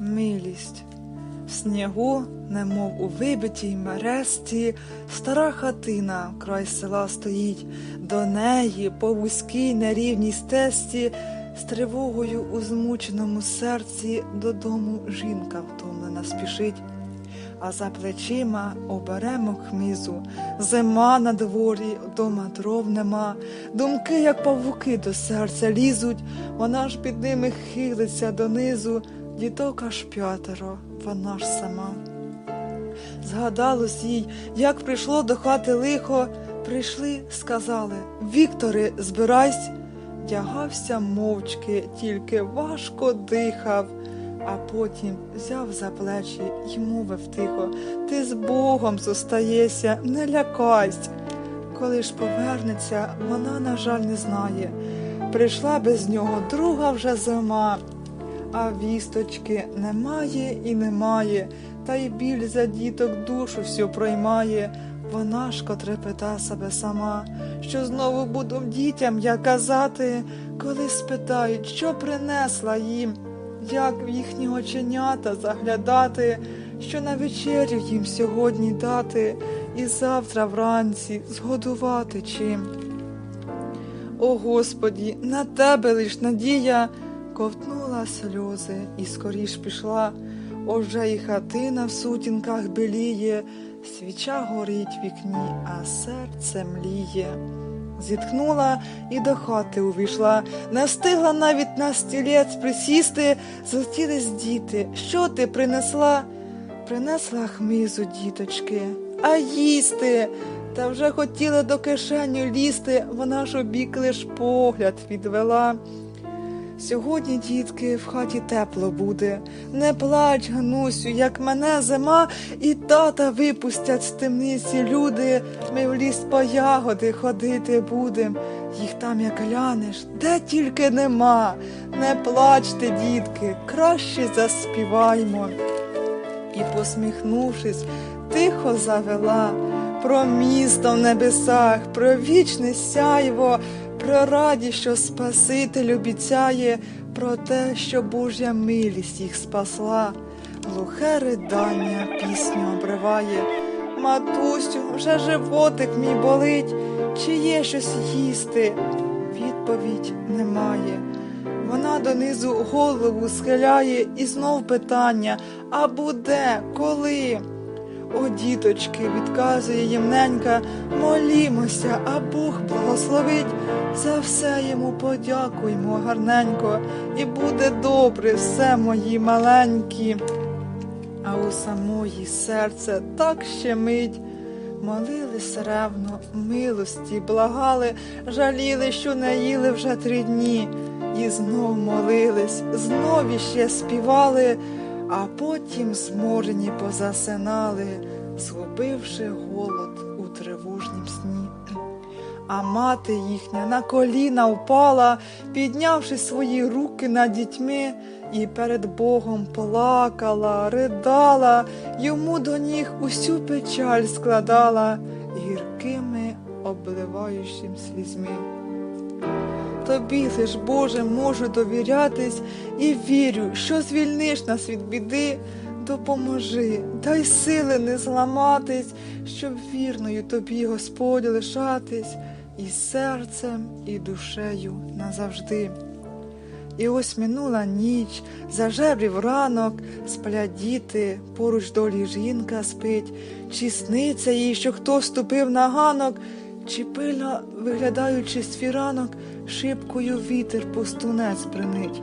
милість. В снігу, немов у вибитій мересті, стара хатина край села стоїть, до неї по вузькій нерівній стесті, з тривогою у змученому серці додому жінка втомлена спішить. А за плечима оберемо хмизу, зима на дворі, дома дров нема, думки, як павуки до серця лізуть, вона ж під ними хилиться донизу, діток аж п'ятеро, вона ж сама. Згадалось їй, як прийшло до хати лихо, прийшли, сказали Вікторе, збирайсь, дягався мовчки, тільки важко дихав а потім взяв за плечі й мовив тихо Ти з Богом зостаєшся, не лякайсь. Коли ж повернеться, вона, на жаль, не знає. Прийшла без нього друга вже зима, а вісточки немає і немає, та й біль за діток душу всю проймає. Вона ж котре пита себе сама, що знову буду дітям я казати, коли спитають, що принесла їм як в їхні оченята заглядати, що на вечерю їм сьогодні дати, і завтра вранці згодувати чим. О Господі, на тебе лиш надія ковтнула сльози і скоріш пішла. Уже і хатина в сутінках беліє, свіча горить в вікні, а серце мліє зітхнула і до хати увійшла, не навіть на стілець присісти, злетілись діти. Що ти принесла? Принесла хмизу, діточки, а їсти. Та вже хотіла до кишеню лізти, вона ж обік лиш погляд відвела. Сьогодні, дітки, в хаті тепло буде. Не плач, Ганусю, як мене зима, і тата випустять з темниці люди. Ми в ліс по ягоди ходити будем. Їх там, як глянеш, де тільки нема. Не плачте, дітки, краще заспіваймо. І, посміхнувшись, тихо завела про місто в небесах, про вічне сяйво про радість, що Спаситель обіцяє, про те, що Божя милість їх спасла, глухе ридання пісню обриває. Матусю, вже животик мій болить, чи є щось їсти? Відповідь немає. Вона донизу голову схиляє і знов питання а буде, коли? О, діточки, відказує їм ненька, молімося, а Бог благословить. За все йому подякуймо гарненько, і буде добре все мої маленькі. А у самої серце так щемить. Молились ревно, милості, благали, жаліли, що не їли вже три дні, і знов молились, знов іще співали а потім зморені позасинали, згубивши голод у тривожнім сні. А мати їхня на коліна впала, піднявши свої руки над дітьми, і перед Богом плакала, ридала, йому до ніг усю печаль складала гіркими обливаючим слізьми. Тобі лиш, Боже, можу довірятись і вірю, що звільниш нас від біди, допоможи, дай сили не зламатись, щоб вірною тобі, Господь, лишатись і серцем, і душею назавжди. І ось минула ніч, зажебрів ранок, сплять діти, поруч долі жінка спить, чи сниться їй, що хто ступив на ганок, чи виглядаючи з фіранок, шибкою вітер пустунець принить.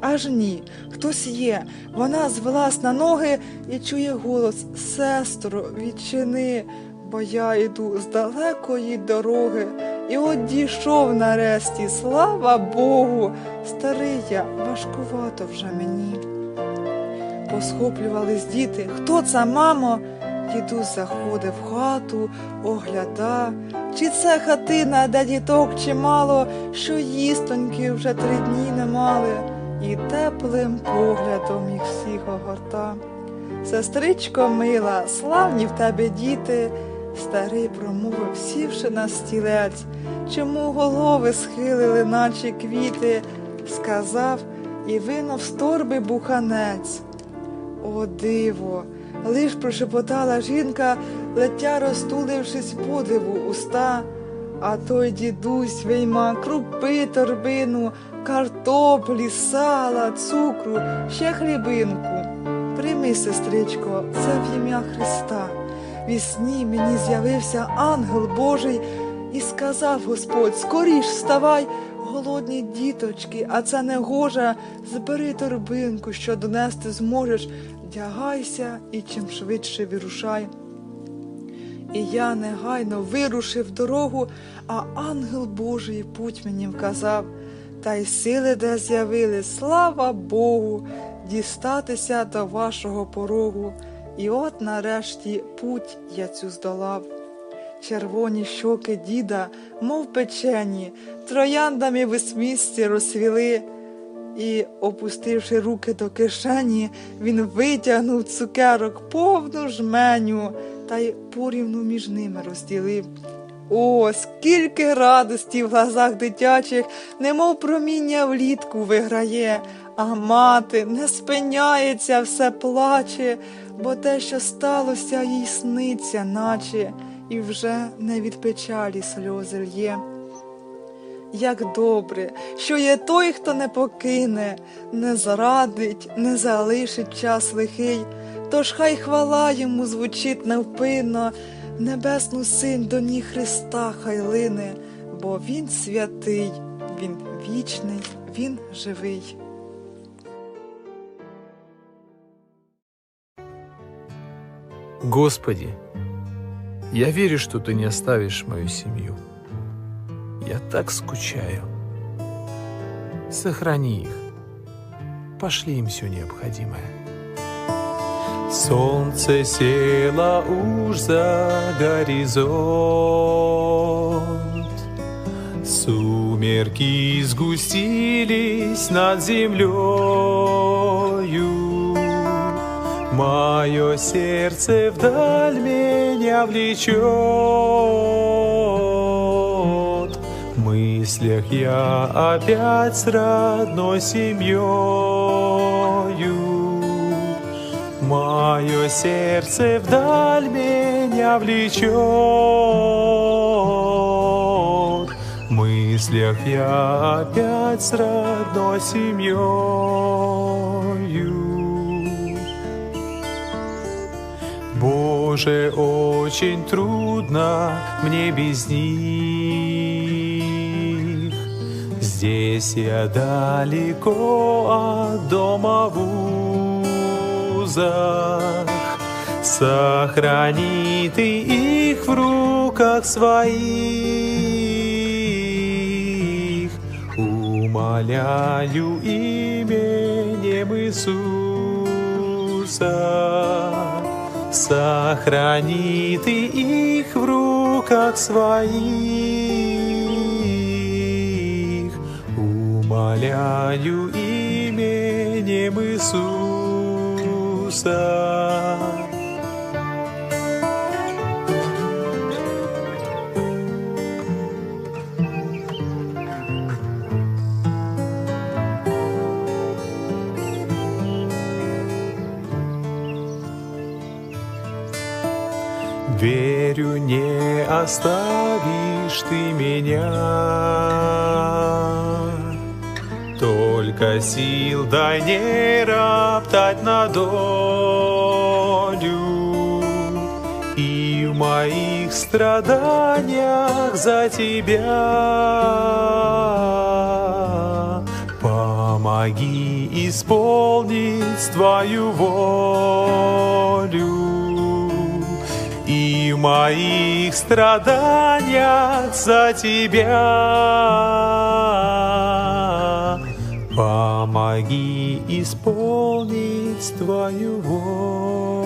Аж ні, хтось є. Вона звелась на ноги і чує голос Сестро, відчини, бо я йду з далекої дороги. І от дійшов нарешті, слава Богу, старий я, важкувато вже мені. Посхоплювались діти. Хто це, мамо? Дідусь заходив в хату, огляда, чи це хатина, де діток чимало, що їстоньки вже три дні не мали, і теплим поглядом їх всіх огорта. Сестричко мила, славні в тебе діти, старий промовив, сівши на стілець, чому голови схилили, наче квіти, сказав і винув з торби буханець. О, диво! Лиш прошепотала жінка, летя розтулившись подиву уста, а той дідусь вийма крупи торбину, картоплі, сала, цукру, ще хлібинку. Прийми, сестричко, це в ім'я Христа. Вісні мені з'явився ангел Божий і сказав Господь: скоріш вставай, голодні діточки, а це не гожа, збери торбинку, що донести зможеш, вдягайся і чим швидше вирушай. І я негайно вирушив дорогу, а ангел Божий путь мені вказав, та й сили, де з'явили, слава Богу, дістатися до вашого порогу. І от нарешті путь я цю здолав. Червоні щоки діда, мов печені, трояндами в смісті розсвіли, і, опустивши руки до кишені, він витягнув цукерок повну жменю та й порівну між ними розділив. О, скільки радості в глазах дитячих, немов проміння влітку виграє, а мати не спиняється, все плаче, бо те, що сталося, їй сниться, наче, і вже не від печалі сльози лє. Як добре, що є той, хто не покине, не зрадить, не залишить час лихий, тож хай хвала йому звучить невпинно, небесну син до ніг Христа хай лине, бо Він святий, Він вічний, Він живий. Господи, я верю, что Ты не оставишь мою семью. Я так скучаю. Сохрани их. Пошли им все необходимое. Солнце село уж за горизонт, Сумерки сгустились над землею, Мое сердце вдаль меня влечет. Мыслях я опять с родной семьёю. Мое сердце вдаль меня влечет. В мыслях я опять с родной семьёю. Боже, очень трудно мне без них. Здесь я далеко от дома в узах. Сохрани ты их в руках своих. Умоляю именем Иисуса. Сохрани ты их в руках своих. Умоляю именем Иисуса. Верю, не оставишь ты меня. Только сил дай не роптать на долю. И в моих страданиях за тебя. Помоги исполнить твою волю. И в моих страданиях за тебя помоги исполнить твою волю.